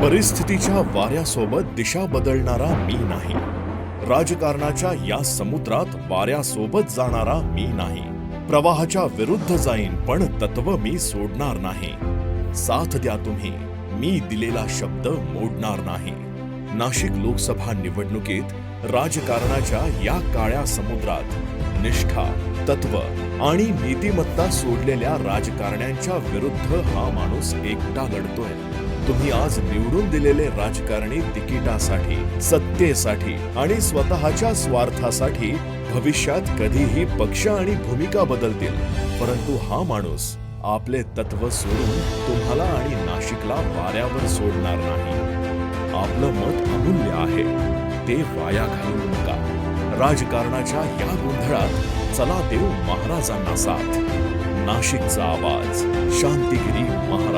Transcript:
परिस्थितीच्या वाऱ्यासोबत दिशा बदलणारा मी नाही. राजकारणाच्या या समुद्रात वाऱ्यासोबत जाणारा मी नाही. प्रवाहाच्या विरुद्ध जाईन पण तत्व मी सोडणार नाही. साथ द्या तुम्ही मी दिलेला शब्द मोडणार नाही. नाशिक लोकसभा निवडणुकीत राजकारणाच्या या काळ्या समुद्रात निष्ठा तत्व आणि नीतिमत्ता सोडलेल्या राजकारण्यांच्या विरुद्ध हा माणूस एकटा लढतोय. तुम्ही आज निवडून दिलेले राजकारणी तिकिटासाठी सत्तेसाठी आणि स्वतःच्या स्वार्थासाठी भविष्यात कधीही पक्ष आणि भूमिका बदलतील. परंतु हा माणूस आपले तत्व सोडून तुम्हाला आणि नाशिकला वाऱ्यावर सोडणार नाही. आपलं मत अमूल्य आहे. ते वाया घालू नका. राजकारणाच्या या गोंधळात चला देऊ महाराजांना साथ. नाशिकचा आवाज शांतिगिरी महाराज.